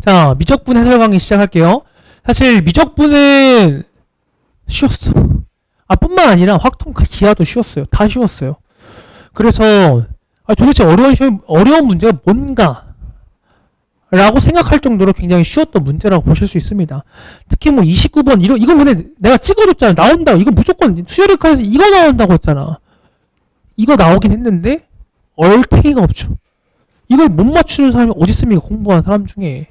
자, 미적분 해설 강의 시작할게요. 사실 미적분은 쉬웠어. 아, 뿐만 아니라 확통과 기하도 쉬웠어요. 다 쉬웠어요. 그래서 아, 도대체 어려운 어려운 문제가 뭔가 라고 생각할 정도로 굉장히 쉬웠던 문제라고 보실 수 있습니다. 특히 뭐 29번 이거 이건 근데 내가 찍어줬잖아. 나온다. 이건 무조건 수요일까지 이거 나온다고 했잖아. 이거 나오긴 했는데 얼탱이가 없죠. 이걸 못 맞추는 사람이 어디 있습니까? 공부하는 사람 중에.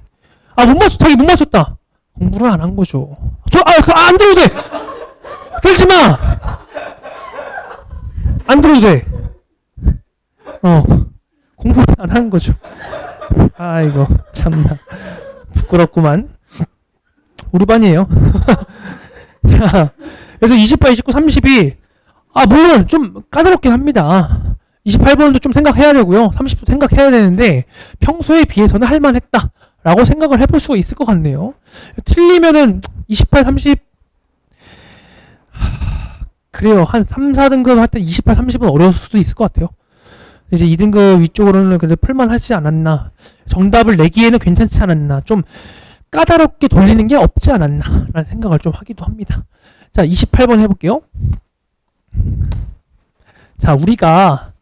아, 못 맞췄, 자기 못 맞췄다. 공부를 안 한 거죠. 저, 아, 그, 안 들어도 돼! 들지 마! 안 들어도 돼. 어. 공부를 안 한 거죠. 아이고, 참나. 부끄럽구만. 우리 반이에요. 자, 그래서 28, 29, 30이, 아, 물론 좀 까다롭긴 합니다. 28번도 좀 생각해야 되고요. 30도 생각해야 되는데, 평소에 비해서는 할만했다. 라고 생각을 해볼 수가 있을 것 같네요. 틀리면은 28, 30, 하, 그래요. 한 3, 4등급 할 때 28, 30은 어려울 수도 있을 것 같아요. 이제 2등급 위쪽으로는 근데 풀만 하지 않았나. 정답을 내기에는 괜찮지 않았나. 좀 까다롭게 돌리는 게 없지 않았나. 라는 생각을 좀 하기도 합니다. 자, 28번 해볼게요. 자, 우리가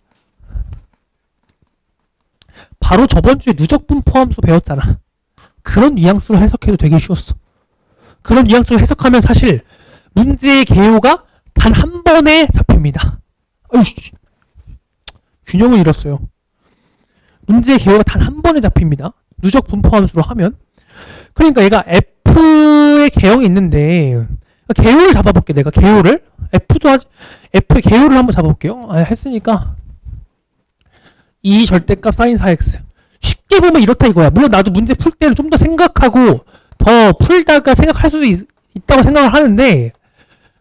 바로 저번 주에 누적 분 포함수 배웠잖아. 그런 뉘앙스로 해석해도 되게 쉬웠어. 그런 뉘앙스로 해석하면 사실 문제의 개요가 단 한 번에 잡힙니다. 아유씨. 균형을 잃었어요. 문제의 개요가 단 한 번에 잡힙니다. 누적 분포함수로 하면. 그러니까 얘가 F의 개형이 있는데 개요를 잡아볼게 내가 개요를 F도 하지 F의 개요를 한번 잡아볼게요. 아, 했으니까 이 절대값 사인 4x 쉽게 보면 이렇다 이거야. 물론 나도 문제 풀 때는 좀 더 생각하고 더 풀다가 생각할 수도 있, 있다고 생각을 하는데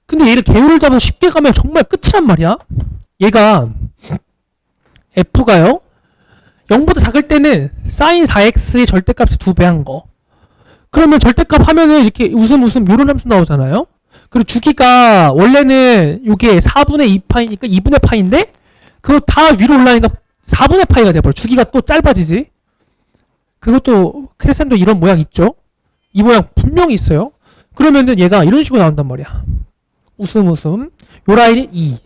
근데 얘를 개요를 잡아서 쉽게 가면 정말 끝이란 말이야. 얘가 f가요. 0보다 작을 때는 사인 4x의 절대값이 2배 한 거. 그러면 절대값 하면은 이렇게 웃음 웃음 요런 함수 나오잖아요. 그리고 주기가 원래는 요게 4분의 2파이니까 2분의 파인데 그거 다 위로 올라가니까 4분의 파이가 돼버려. 주기가 또 짧아지지. 그것도 크레센도 이런 모양 있죠. 이 모양 분명히 있어요. 그러면은 얘가 이런 식으로 나온단 말이야. 웃음 웃음. 요 라인이 2.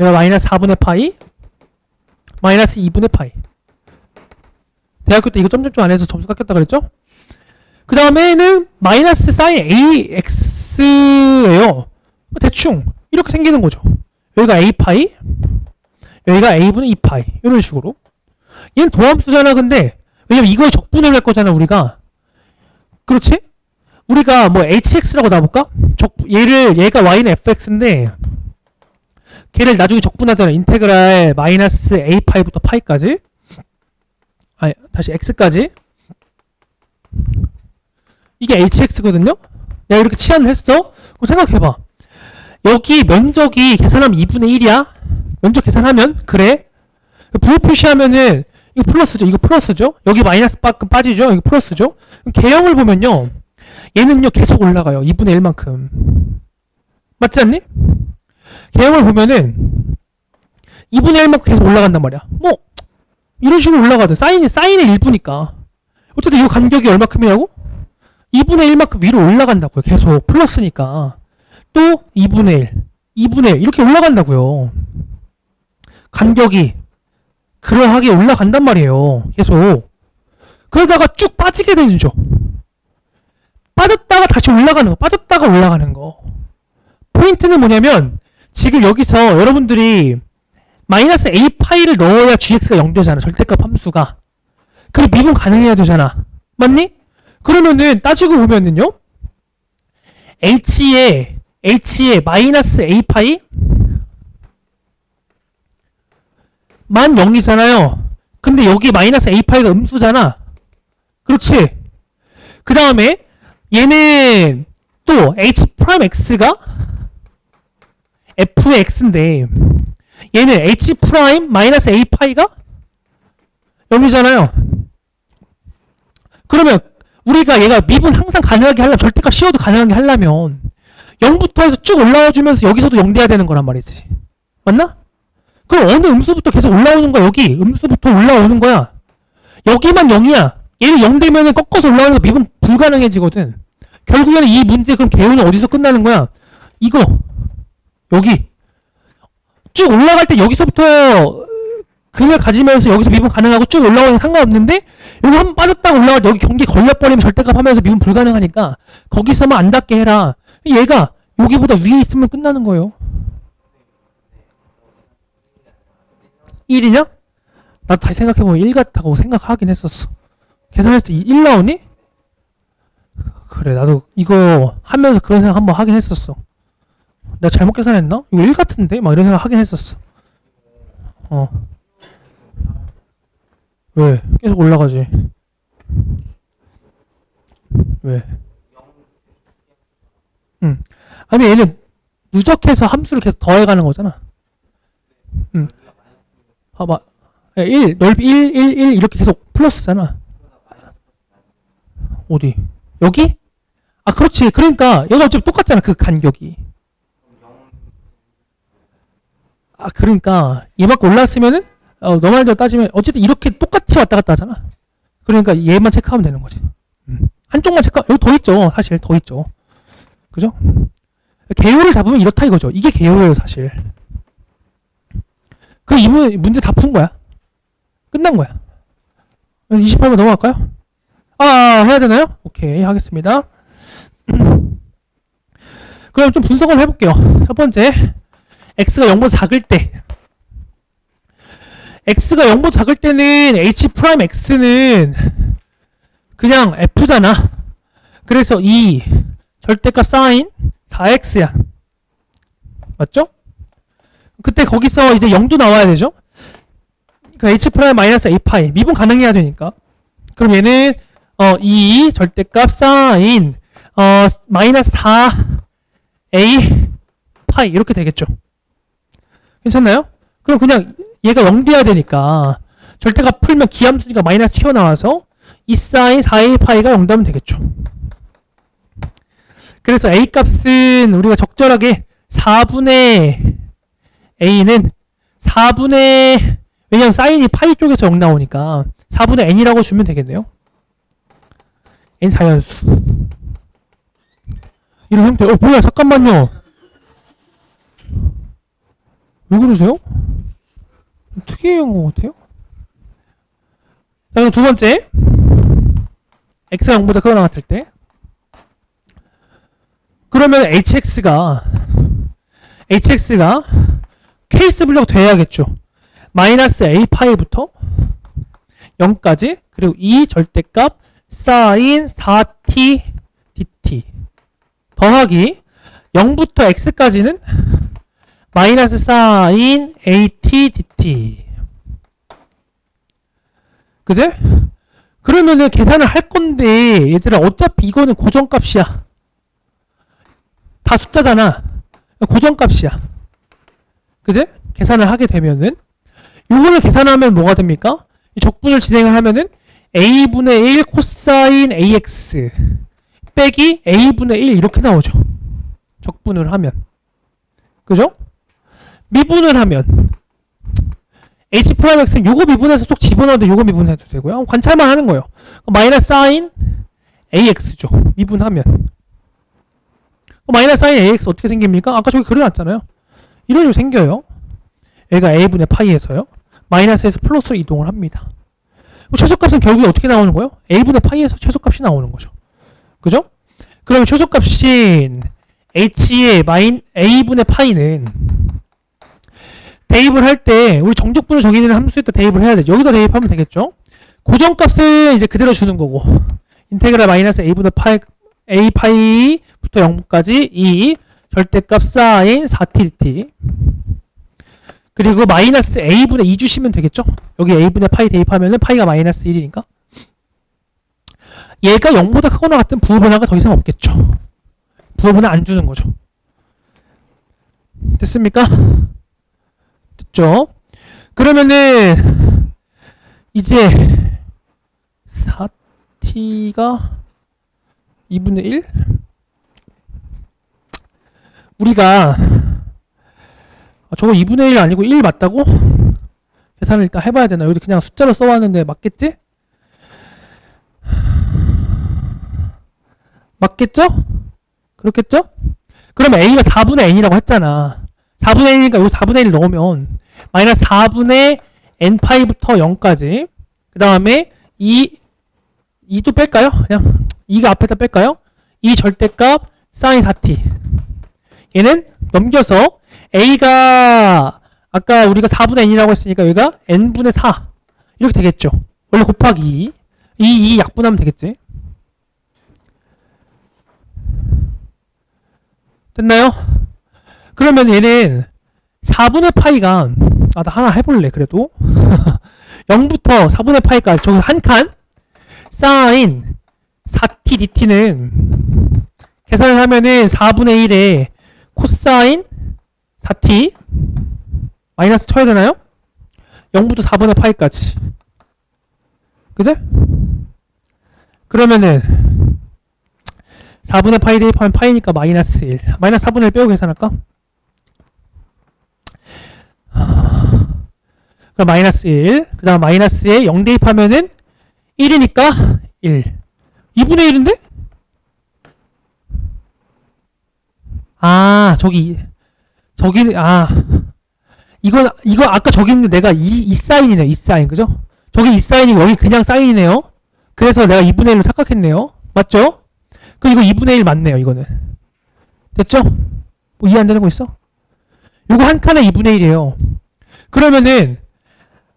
얘가 마이너스 4분의 파이. 마이너스 2분의 파이. 대학교 때 이거 점점점 안 해서 점수 깎였다 그랬죠? 그 다음에는 마이너스 사인 AX예요. 대충 이렇게 생기는 거죠. 여기가 A 파이, 여기가 A분의 2파이 이런 식으로. 얘는 도함수잖아 근데 왜냐면 이걸 적분을 할 거잖아 우리가. 그렇지? 우리가 뭐 hx라고 놔볼까? 적 얘를 얘가 y는 fx인데 걔를 나중에 적분하잖아. 인테그랄 마이너스 a 파이부터 파이까지. 아 다시 x까지. 이게 hx거든요. 내가 이렇게 치환을 했어. 그럼 생각해봐. 여기 면적이 계산하면 2분의 1이야. 면적 계산하면 그래. 부호 표시하면은 이거 플러스죠. 이거 플러스죠. 여기 마이너스 만큼 빠지죠. 이거 플러스죠. 개형을 보면요. 얘는요 계속 올라가요. 2분의 1만큼. 맞지 않니? 개형을 보면은 2분의 1만큼 계속 올라간단 말이야. 뭐 이런 식으로 올라가든 사인이 사인의 일부니까. 어쨌든 이 간격이 얼마큼이라고? 2분의 1만큼 위로 올라간다고요. 계속 플러스니까. 또 2분의 1, 2분의 1 이렇게 올라간다고요. 간격이 그러하게 올라간단 말이에요. 계속. 그러다가 쭉 빠지게 되죠. 빠졌다가 다시 올라가는 거, 빠졌다가 올라가는 거. 포인트는 뭐냐면, 지금 여기서 여러분들이 마이너스 a 파이를 넣어야 gx가 0 되잖아. 절대값 함수가. 그리고 미분 가능해야 되잖아. 맞니? 그러면은 따지고 보면은요. h에 h에 마이너스 a 파이 만 0이잖아요. 근데 여기 마이너스 a 파이가 음수잖아. 그렇지? 그 다음에 얘는 또 h 프라임 x가 f의 x인데 얘는 h 프라임 마이너스 a 파이가 0이잖아요. 그러면 우리가 얘가 미분 항상 가능하게 하려면 절대값 씌워도 가능하게 하려면 0부터 해서 쭉 올라와 주면서 여기서도 0 돼야 되는 거란 말이지. 맞나? 그럼 어느 음수부터 계속 올라오는 거야 여기 음수부터 올라오는 거야 여기만 0이야 얘는 0 되면은 꺾어서 올라가는 거 미분 불가능해지거든. 결국에는 이 문제 그럼 개요는 어디서 끝나는 거야? 이거 여기 쭉 올라갈 때 여기서부터 금을 가지면서 여기서 미분 가능하고 쭉 올라오는 상관없는데 여기 한 번 빠졌다가 올라갈 때 여기 경기 걸려버리면 절대값 하면서 미분 불가능하니까 거기서만 안 닿게 해라. 얘가 여기보다 위에 있으면 끝나는 거예요. 1이냐? 나도 다시 생각해보면 1 같다고 생각하긴 했었어. 계산했을 때 1 나오니? 그래, 나도 이거 하면서 그런 생각 한번 하긴 했었어. 내가 잘못 계산했나? 이거 1 같은데? 막 이런 생각 하긴 했었어. 어. 왜? 계속 올라가지. 왜? 응. 아니, 얘는 누적해서 함수를 계속 더해가는 거잖아. 응. 봐봐. 1, 넓이 1, 1, 1 이렇게 계속 플러스잖아. 어디? 여기? 아, 그렇지. 그러니까 여기 어차피 똑같잖아. 그 간격이. 아, 그러니까 얘만큼 올랐으면은 어, 너 말대로 따지면 어쨌든 이렇게 똑같이 왔다 갔다 하잖아. 그러니까 얘만 체크하면 되는 거지. 음. 한쪽만 체크. 여기 더 있죠. 사실 더 있죠. 그죠? 개요를 잡으면 이렇다 이거죠. 이게 개요예요, 사실. 그 이문 문제 다 푼 거야. 끝난 거야. 28번 넘어갈까요? 아, 해야 되나요? 오케이, 하겠습니다. 그럼 좀 분석을 해볼게요. 첫 번째, x가 0보다 작을 때, x가 0보다 작을 때는 h 프라임 x는 그냥 f잖아. 그래서 이 절대값 사인 4x야. 맞죠? 그때 거기서 이제 0도 나와야 되죠? 그 h 프라임 마이너스 a 파이 미분 가능해야 되니까. 그럼 얘는 어, 이 절대값 사인 어, 마이너스 4a 파이 이렇게 되겠죠. 괜찮나요? 그럼 그냥 얘가 0 돼야 되니까 절대값 풀면 기함수니까 마이너스 튀어나와서 이 사인 4a 파이가 0 되면 되겠죠. 그래서 a 값은 우리가 적절하게 4분의 a는 4분의 왜냐면 사인이 파이 쪽에서 0 나오니까 4분의 n이라고 주면 되겠네요. n 사연수 이런 형태. 어 뭐야 잠깐만요. 왜 그러세요? 특이한 것 같아요. 자 그럼 두 번째 x가 0보다 크거나 같을 때 그러면 hx가 hx가 케이스 분력 돼야겠죠. 마이너스 a 파이부터 0까지 그리고 이 절대값 사인 4t dt 더하기 0부터 x까지는 마이너스 사인 at dt 그제? 그러면은 계산을 할 건데 얘들아 어차피 이거는 고정값이야 다 숫자잖아 고정값이야 그제? 계산을 하게 되면은 요거를 계산하면 뭐가 됩니까? 이 적분을 진행을 하면은 a분의 1 코사인 ax 빼기 a분의 1 이렇게 나오죠. 적분을 하면. 그죠? 미분을 하면 h 프라임 x는 요거 미분해서 쏙 집어넣어도 요거 미분해도 되고요. 관찰만 하는 거예요. 마이너스 사인 ax죠. 미분하면. 마이너스 사인 ax 어떻게 생깁니까? 아까 저기 그려놨잖아요. 이런 식으로 생겨요. 얘가 a분의 파이에서요. 마이너스에서 플러스로 이동을 합니다. 최소값은 결국에 어떻게 나오는 거예요? a분의 파이에서 최소값이 나오는 거죠. 그죠? 그러면 최소값인 h의 마인 a분의 파이는 대입을 할 때 우리 정적분을 정의되는 함수에 다 대입을 해야 되죠. 여기다 대입하면 되겠죠. 고정값을 이제 그대로 주는 거고 인테그랄 마이너스 a분의 파이 a 파이부터 0까지 이 절대값 사인 4tt 그리고 마이너스 a분의 2 주시면 되겠죠? 여기 a분의 파이 대입하면 은 파이가 마이너스 1이니까 얘가 0보다 크거나 같은 부호 변화가 더 이상 없겠죠. 부호 변화 안 주는 거죠. 됐습니까? 됐죠? 그러면은 이제 4t가 2분의 1? 우리가 아, 저거 2분의 1 아니고 1 맞다고? 계산을 일단 해봐야 되나? 여기 그냥 숫자로 써왔는데 맞겠지? 맞겠죠? 그렇겠죠? 그러면 a가 4분의 n이라고 했잖아. 4분의 n이니까 요 4분의 1 넣으면 마이너스 4분의 n파이부터 0까지 그 다음에 2 2도 뺄까요? 그냥 2가 앞에다 뺄까요? 이 절대값 사인 4t 얘는 넘겨서 a가 아까 우리가 4분의 n이라고 했으니까 여기가 n분의 4 이렇게 되겠죠. 원래 곱하기 2 이, 이 약분하면 되겠지. 됐나요? 그러면 얘는 4분의 파이가 아 나 하나 해볼래 그래도 0부터 4분의 파이까지 저기 한 칸 사인 4t dt는 계산을 하면은 4분의 1에 코사인 4t 마이너스 쳐야 되나요? 0부터 4분의 파이까지 그제? 그러면은 4분의 파이 대입하면 파이니까 마이너스 1 마이너스 4분의 1 빼고 계산할까? 그럼 마이너스 1. 그 다음 마이너스에 0 대입하면은 1이니까 1. 2분의 1인데? 아, 저기, 저기, 아. 이건, 이거 아까 저기 있는 내가 이, 이 사인이네, 이 사인. 그죠? 저기 이 사인이 여기 그냥 사인이네요. 그래서 내가 2분의 1로 착각했네요. 맞죠? 그 이거 2분의 1 맞네요, 이거는. 됐죠? 뭐 이해 안 되는 거 있어? 요거 한 칸에 2분의 1이에요. 그러면은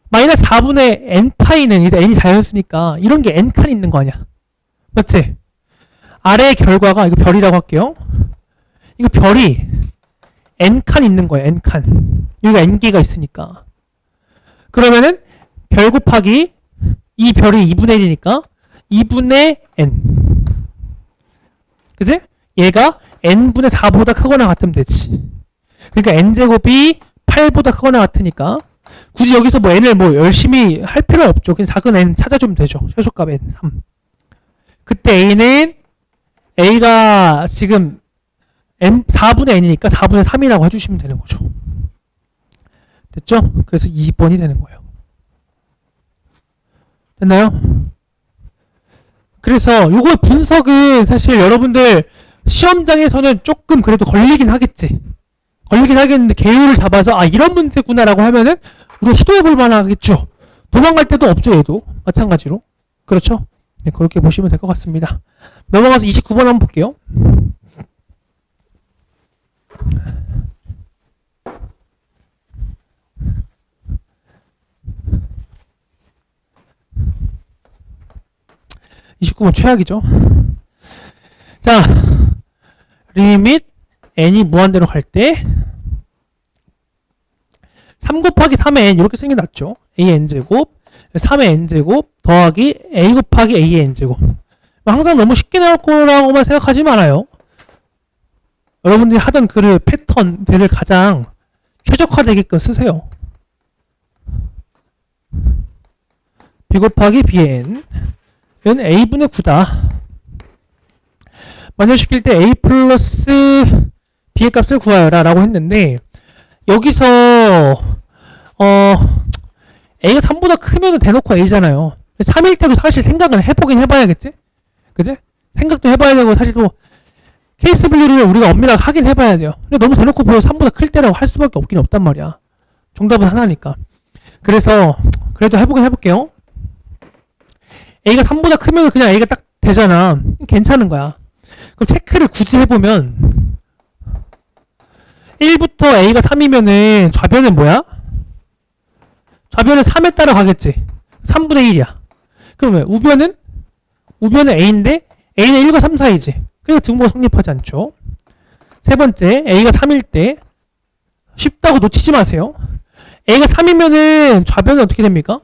마이너스 4분의 n파이는 이제 n이 자연수니까 이런 게 n칸 있는 거 아니야. 맞지? 아래 결과가 이거 별이라고 할게요. 이거 별이 n칸 있는 거예요. n칸. 여기가 n개가 있으니까. 그러면은 별 곱하기 이 별이 2분의 1이니까 2분의 n. 그지? 얘가 n분의 4보다 크거나 같으면 되지. 그러니까 n제곱이 8보다 크거나 같으니까 굳이 여기서 뭐 n을 뭐 열심히 할 필요 없죠. 그냥 작은 n 찾아주면 되죠. 최소값 n 3. 그때 a는 a가 지금 m 4분의 n이니까 4분의 3이라고 해주시면 되는 거죠. 됐죠? 그래서 2번이 되는 거예요. 됐나요? 그래서 요거 분석은 사실 여러분들 시험장에서는 조금 그래도 걸리긴 하겠지. 걸리긴 하겠는데 개요를 잡아서 아 이런 문제구나라고 하면은 우리가 시도해볼 만하겠죠. 도망갈 때도 없죠 얘도 마찬가지로 그렇죠. 네 그렇게 보시면 될 것 같습니다. 넘어가서 29번 한번 볼게요. (29번) 최악이죠 자 리밋 n이 무한대로 갈 때 3 곱하기 3의 n 이렇게 쓰는 게 낫죠. a n제곱 3의 n제곱 더하기 a 곱하기 a 의 n제곱 항상 너무 쉽게 나올 거라고만 생각하지 말아요. 여러분들이 하던 그 패턴들을 가장 최적화되게끔 쓰세요. b 곱하기 bn 은 a분의 9다. 만족시킬 때 a 플러스 b의 값을 구하여라 라고 했는데 여기서 어 a가 3보다 크면 대놓고 a잖아요. 3일 때도 사실 생각은 해보긴 해봐야겠지? 그지? 생각도 해봐야 되고 사실 또 케이스 분류를 우리가 엄밀하게 하긴 해봐야 돼요. 근데 너무 대놓고 보여 3보다 클 때라고 할 수밖에 없긴 없단 말이야. 정답은 하나니까. 그래서 그래도 해보긴 해볼게요 a가 3보다 크면 그냥 a가 딱 되잖아. 괜찮은 거야. 그럼 체크를 굳이 해보면 1부터 a가 3이면은 좌변은 뭐야? 좌변은 3에 따라 가겠지. 3분의 1이야. 그러면 우변은? 우변은 a인데 a는 1과 3 사이지. 그러니까 등호가 성립하지 않죠. 세 번째 a가 3일 때 쉽다고 놓치지 마세요. A가 3이면은 좌변은 어떻게 됩니까?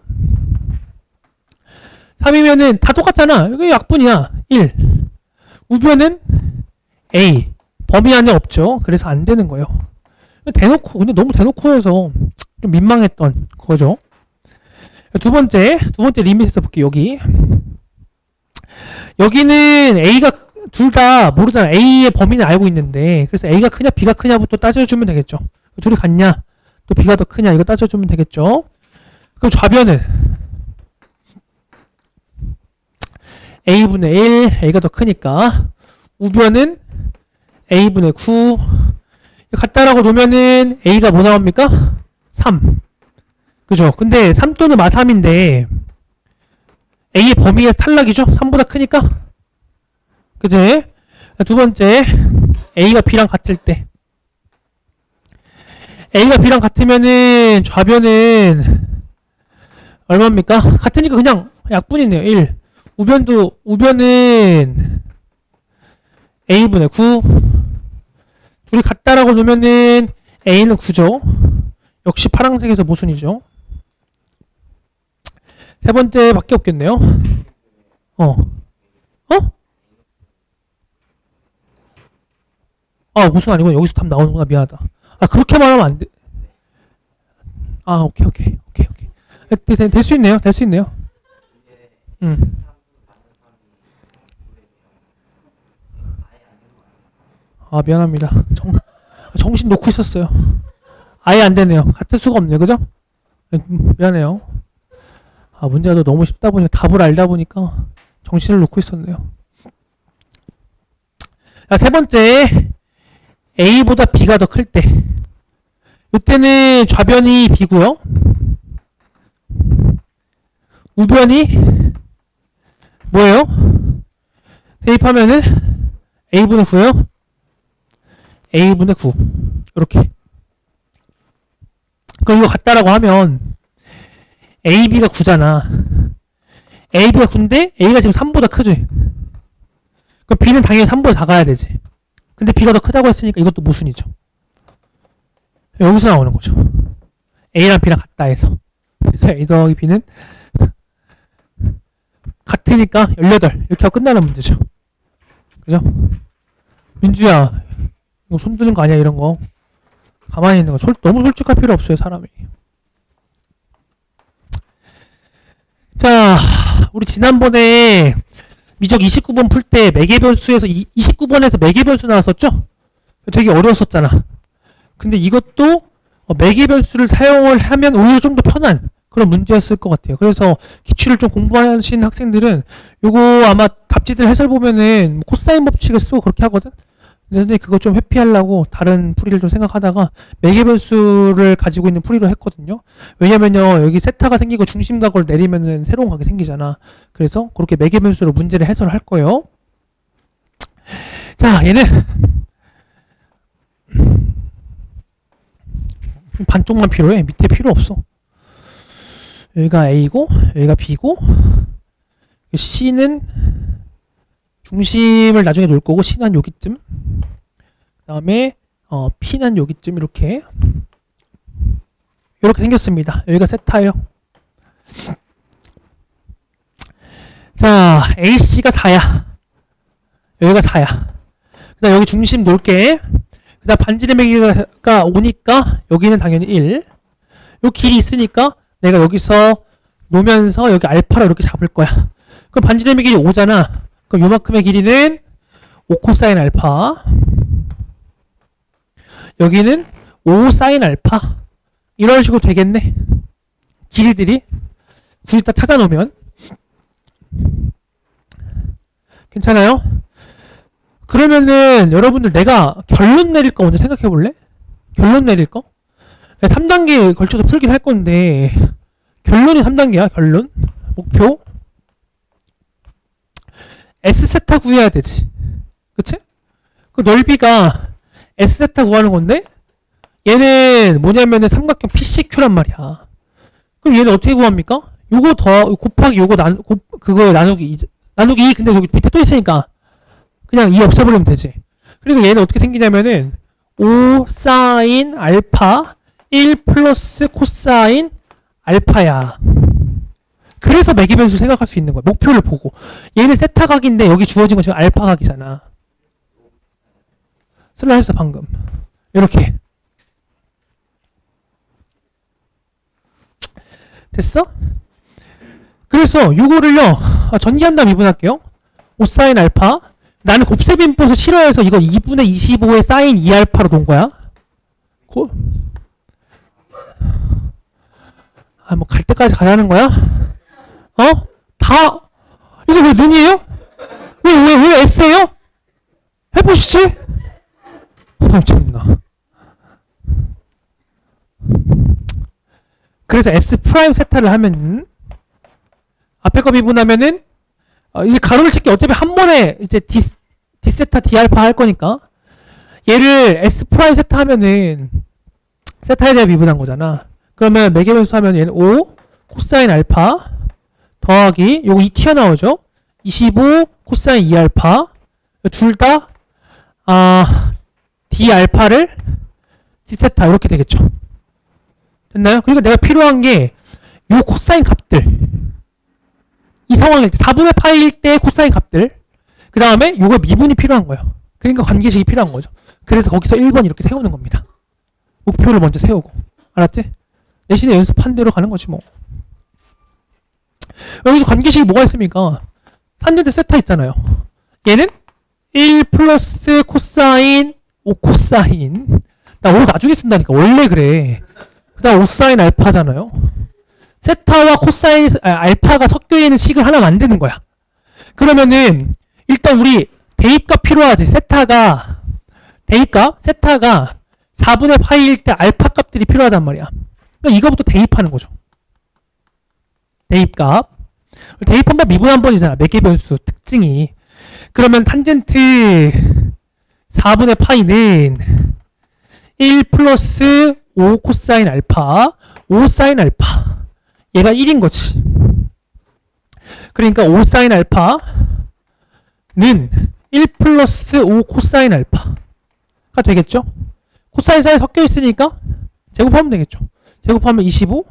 3이면은 다 똑같잖아 이거 약분이야 1 우변은 A 범위 안에 없죠. 그래서 안 되는 거예요. 대놓고 근데 너무 대놓고 해서 좀 민망했던 거죠. 두 번째 두 번째 리밋에서 볼게요. 여기 여기는 A가 둘 다 모르잖아. A의 범위는 알고 있는데 그래서 A가 크냐 B가 크냐부터 따져주면 되겠죠. 둘이 같냐 또 B가 더 크냐 이거 따져주면 되겠죠. 그럼 좌변은 A분의 1 A가 더 크니까 우변은 a분의 9 같다라고 놓으면은 a가 뭐 나옵니까? 3 그죠? 근데 3 또는 마 3인데 a의 범위가 탈락이죠? 3보다 크니까 그지? 두 번째 a가 b랑 같을 때 a가 b랑 같으면은 좌변은 얼마입니까? 같으니까 그냥 약분이네요 1 우변도 우변은 a분의 9 둘이 같다라고 놓으면은 a는 9죠. 역시 파란색에서 모순이죠. 세 번째 밖에 없겠네요. 어. 어? 아 모순 아니고 여기서 답 나오는구나. 미안하다. 아 그렇게 말하면 안 돼. 아 오케이 오케이. 오케이 오케이. 될 수 있네요. 될 수 있네요. 음 아 미안합니다. 정, 정신 놓고 있었어요. 아예 안 되네요. 같을 수가 없네요. 그죠? 음, 미안해요. 아 문제가 또 너무 쉽다 보니까 답을 알다 보니까 정신을 놓고 있었네요. 자, 세 번째 A보다 B가 더 클 때. 이때는 좌변이 B고요. 우변이 뭐예요? 대입하면은 A분의 9요. A분의 9 이렇게. 그럼 이거 같다라고 하면 ab가 9잖아. Ab가 9인데 a가 지금 3보다 크지. 그럼 b는 당연히 3보다 작아야 되지. 근데 b가 더 크다고 했으니까 이것도 모순이죠. 여기서 나오는 거죠. A랑 b랑 같다 해서. 그래서 a 더하기 b는 같으니까 18 이렇게 하고 끝나는 문제죠. 그죠? 민주야 이거 손 드는 거 아니야 이런 거. 가만히 있는 거. 솔, 너무 솔직할 필요 없어요 사람이. 자 우리 지난번에 미적 29번 풀 때 매개변수에서 29번에서 매개변수 나왔었죠? 되게 어려웠었잖아. 근데 이것도 어, 매개변수를 사용을 하면 오히려 좀 더 편한 그런 문제였을 것 같아요. 그래서 기출을 좀 공부하신 학생들은 요거 아마 답지들 해설 보면은 코사인 법칙을 쓰고 그렇게 하거든 근데 그거 좀 회피하려고 다른 풀이를 좀 생각하다가 매개변수를 가지고 있는 풀이로 했거든요. 왜냐면요 여기 세타가 생기고 중심각을 내리면은 새로운 각이 생기잖아. 그래서 그렇게 매개변수로 문제를 해설을 할 거예요. 자 얘는 반쪽만 필요해. 밑에 필요 없어. 여기가 A고 여기가 B고 C는 중심을 나중에 놓을 거고 C는 여기쯤 그 다음에 어, P는 여기쯤 이렇게 이렇게 생겼습니다. 여기가 세타예요. 자 AC가 4야. 여기가 4야. 그 다음 여기 중심 놓을게. 그 다음 반지름의기가 오니까 여기는 당연히 1. 요 길이 있으니까 내가 여기서 놓으면서 여기 알파로 이렇게 잡을 거야. 그럼 반지름의 길이 5잖아. 그럼 요만큼의 길이는 5 코사인 알파 여기는 5 사인 알파 이런 식으로 되겠네 길이들이 굳이 다 찾아놓으면 괜찮아요? 그러면은 여러분들 내가 결론 내릴 거 먼저 생각해 볼래? 결론 내릴 거? 3단계 걸쳐서 풀긴 할 건데 결론이 3단계야 결론 목표 S세타 구해야 되지. 그치? 그 넓이가 S세타 구하는 건데 얘는 뭐냐면은 삼각형 PCQ란 말이야. 그럼 얘는 어떻게 구합니까? 요거 더 곱하기 요거 나 곱, 그거 나누기 2, 나누기 2 근데 여기 밑에 또 있으니까 그냥 2 없애버리면 되지. 그리고 얘는 어떻게 생기냐면은 5 사인 알파 1 플러스 코사인 알파야. 그래서 매개변수 생각할 수 있는 거야. 목표를 보고. 얘는 세타 각인데 여기 주어진 건 지금 알파 각이잖아. 했어 방금. 이렇게. 됐어? 그래서 요거를요. 아, 전기한다 미분할게요. 5 사인 알파. 나는 곱셈 인풋을 싫어해서 이거 2분의 25의 사인 2알파로 놓은 거야. 고... 아, 뭐 갈 때까지 가자는 거야? 어? 다 이거 왜 눈이에요? 왜 왜 왜 S예요? 해보시지? 아, 참나. 그래서 S 프라임 세타를 하면 앞에 거 미분하면은 어, 이제 가로를 칠게 어차피 한 번에 이제 D D 세타 D 알파 할 거니까 얘를 S 프라임 세타 하면은 세타에 대해 미분한 거잖아. 그러면 매개 변수 하면 얘는 5 코사인 알파 더하기 요거 2 튀어나오죠. 25 코사인 2 알파 둘 다 아, D 알파를 D 세타 이렇게 되겠죠. 됐나요? 그러니까 내가 필요한 게 요 코사인 값들 이 상황일 때 4분의 파일 때 코사인 값들 그 다음에 요거 미분이 필요한 거예요. 그러니까 관계식이 필요한 거죠. 그래서 거기서 1번 이렇게 세우는 겁니다. 목표를 먼저 세우고 알았지? 내신에 연습한 대로 가는 거지 뭐. 여기서 관계식이 뭐가 있습니까? 산전대 세타 있잖아요. 얘는 1 플러스 코사인 5 코사인 나5 나중에 쓴다니까 원래 그래. 그다음 5 사인 알파잖아요. 세타와 코사인 아, 알파가 섞여 있는 식을 하나 만드는 거야. 그러면은 일단 우리 대입값 필요하지. 세타가 대입값 세타가 4분의 파이일 때 알파 값들이 필요하단 말이야. 그러니까 이거부터 대입하는 거죠. 대입값. 대입 한번 미분 한 번이잖아. 몇개 변수 특징이. 그러면 탄젠트 4분의 파이는 1 플러스 5 코사인 알파 5 사인 알파 얘가 1인 거지. 그러니까 5 사인 알파는 1 플러스 5 코사인 알파가 되겠죠? 코사인 사이 섞여 있으니까 제곱하면 되겠죠. 제곱하면 25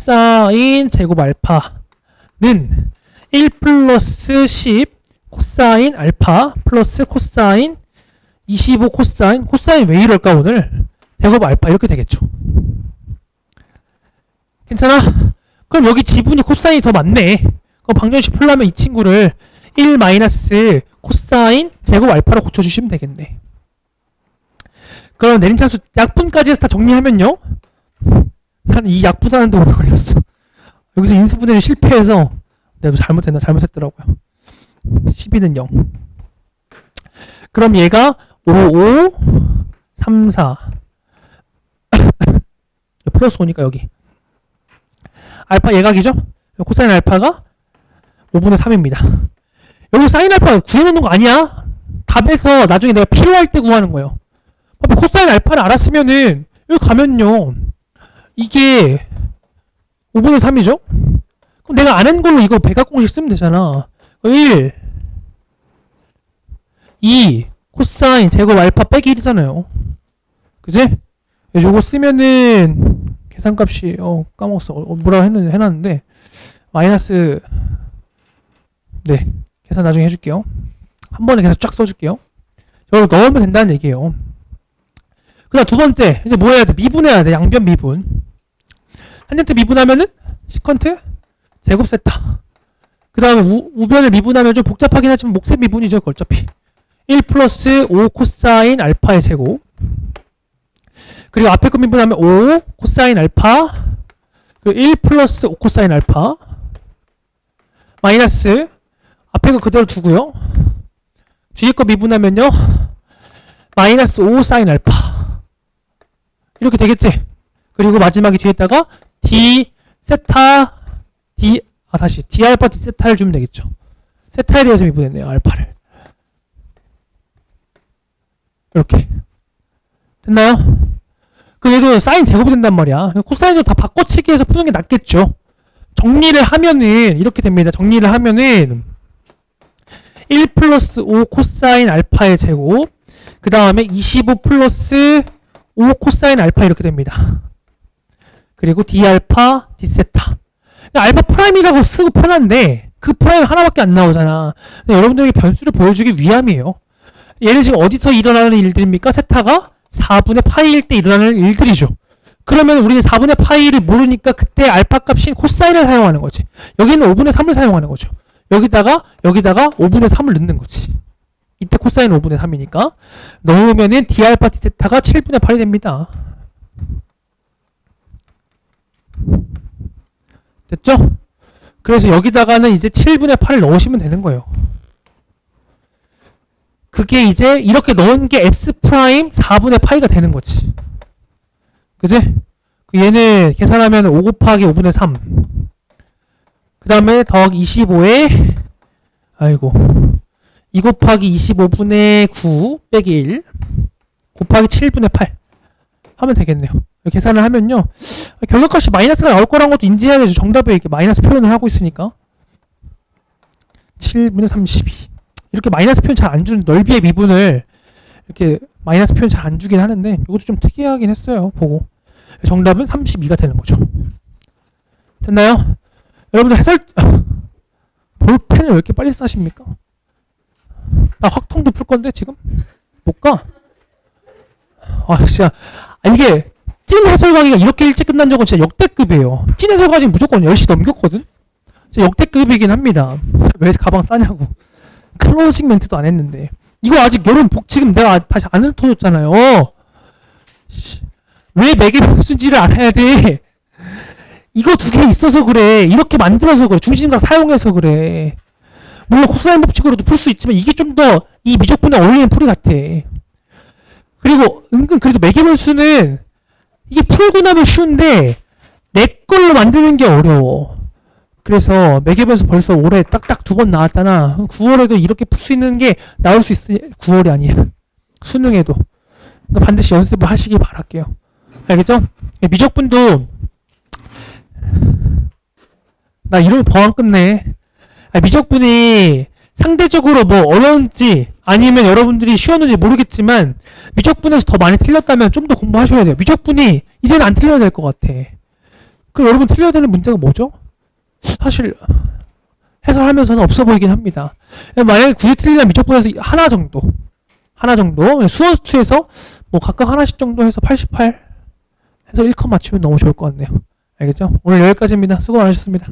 사인 제곱 알파는 1 플러스 10 코사인 알파 플러스 코사인 25 코사인 코사인 왜 이럴까 오늘 제곱 알파 이렇게 되겠죠. 괜찮아? 그럼 여기 지분이 코사인이 더 많네. 그럼 방정식 풀려면 이 친구를 1 마이너스 코사인 제곱 알파로 고쳐주시면 되겠네. 그럼 내림차수 약분까지 해서 다 정리하면요. 난이 약분하는데 오래 걸렸어. 여기서 인수분해를 실패해서 내가 잘못했나 잘못했더라고요. 12는 0. 그럼 얘가 5, 5, 3, 4. 플러스 5니까 여기. 알파 예각이죠? 코사인 알파가 5분의 3입니다. 여기 사인 알파 구해놓는 거 아니야? 답에서 나중에 내가 필요할 때 구하는 거예요. 코사인 알파를 알았으면은 여기 가면요. 이게 5분의 3이죠? 그럼 내가 아는 걸로 이거 백악공식 쓰면 되잖아. 1 2 코사인 제곱 알파 빼기 1이잖아요. 그지? 요거 쓰면은 계산값이 어 까먹었어. 어, 뭐라고 했는데 해놨는데 마이너스 네 계산 나중에 해줄게요. 한 번에 계산 쫙 써줄게요. 저걸 넣으면 된다는 얘기예요. 그다음 두 번째 이제 뭐 해야 돼? 미분해야 돼. 양변 미분. 한전트 미분하면은 시컨트 제곱 세타. 그 다음에 우변을 미분하면 좀 복잡하긴 하지만 목세 미분이죠. 어차피. 1 플러스 5 코사인 알파의 제곱. 그리고 앞에 거 미분하면 5 코사인 알파. 그리고 1 플러스 5 코사인 알파. 마이너스 앞에 거 그대로 두고요. 뒤에 거 미분하면요. 마이너스 5 사인 알파. 이렇게 되겠지? 그리고 마지막에 뒤에다가 D 세타 D 아 다시 D 알파 D 세타를 주면 되겠죠. 세타에 대해서 미분했네요. 알파를. 이렇게 됐나요? 그래도 사인 제곱이 된단 말이야. 코사인도 다 바꿔치기 해서 푸는 게 낫겠죠. 정리를 하면은 이렇게 됩니다. 정리를 하면은 1 플러스 5 코사인 알파의 제곱 그 다음에 25 플러스 5 코사인 알파 이렇게 됩니다. 그리고 d 알파 d 세타 알파 프라임이라고 쓰고 편한데 그 프라임 하나밖에 안 나오잖아. 여러분들에게 변수를 보여주기 위함이에요. 얘는 지금 어디서 일어나는 일들입니까? 세타가 4분의 파이일 때 일어나는 일들이죠. 그러면 우리는 4분의 파이를 모르니까 그때 알파 값인 코사인을 사용하는 거지. 여기는 5분의 3을 사용하는 거죠. 여기다가 여기다가 5분의 3을 넣는 거지. 이때 코사인 5분의 3이니까 넣으면은 d 알파 d 세타가 7분의 8이 됩니다. 됐죠? 그래서 여기다가는 이제 7분의 8을 넣으시면 되는 거예요. 그게 이제 이렇게 넣은 게 S 프라임 4분의 파이가 되는 거지. 그지? 그 얘는 계산하면 5 곱하기 5분의 3. 그 다음에 더하기 25에, 아이고. 2 곱하기 25분의 9 빼기 1 곱하기 7분의 8 하면 되겠네요. 계산을 하면요. 결과값이 마이너스가 나올 거라는 것도 인지해야 되죠. 정답에 이렇게 마이너스 표현을 하고 있으니까. 7분의 32. 이렇게 마이너스 표현 잘 안 주는 넓이의 미분을 이렇게 마이너스 표현 잘 안 주긴 하는데 이것도 좀 특이하긴 했어요. 보고. 정답은 32가 되는 거죠. 됐나요? 여러분들 해설 볼펜을 왜 이렇게 빨리 쓰십니까? 나 확통도 풀 건데 지금 못 가. 아 진짜 아, 이게 찐 해설 강의가 이렇게 일찍 끝난 적은 진짜 역대급이에요. 찐 해설 강의 무조건 10시 넘겼거든. 진짜 역대급이긴 합니다. 왜 가방 싸냐고. 클로징 멘트도 안 했는데 이거 아직 여러분 복 지금 내가 다시 안 훑어줬잖아요. 씨, 왜 매개 변수인지를 알아야 돼. 이거 두 개 있어서 그래. 이렇게 만들어서 그래. 중심과 사용해서 그래. 물론 코사인 법칙으로도 풀 수 있지만 이게 좀 더 이 미적분에 어울리는 풀이 같아. 그리고 은근 그래도 매개 변수는 이게 풀고 나면 쉬운데 내 걸로 만드는 게 어려워. 그래서 매개변수 벌써 올해 딱딱 두 번 나왔잖아. 9월에도 이렇게 풀 수 있는 게 나올 수 있으니 9월이 아니야. 수능에도. 그러니까 반드시 연습을 하시기 바랄게요. 알겠죠? 미적분도 나 이러면 더 안 끝내. 아, 미적분이 상대적으로 뭐 어려운지 아니면 여러분들이 쉬웠는지 모르겠지만 미적분에서 더 많이 틀렸다면 좀 더 공부하셔야 돼요. 미적분이 이제는 안 틀려야 될 것 같아. 그럼 여러분 틀려야 되는 문제가 뭐죠? 사실 해설하면서는 없어 보이긴 합니다. 만약에 굳이 틀리면 미적분에서 하나 정도 하나 정도 수원2에서 뭐 각각 하나씩 정도 해서 88 해서 1컷 맞추면 너무 좋을 것 같네요. 알겠죠? 오늘 여기까지입니다. 수고 많으셨습니다.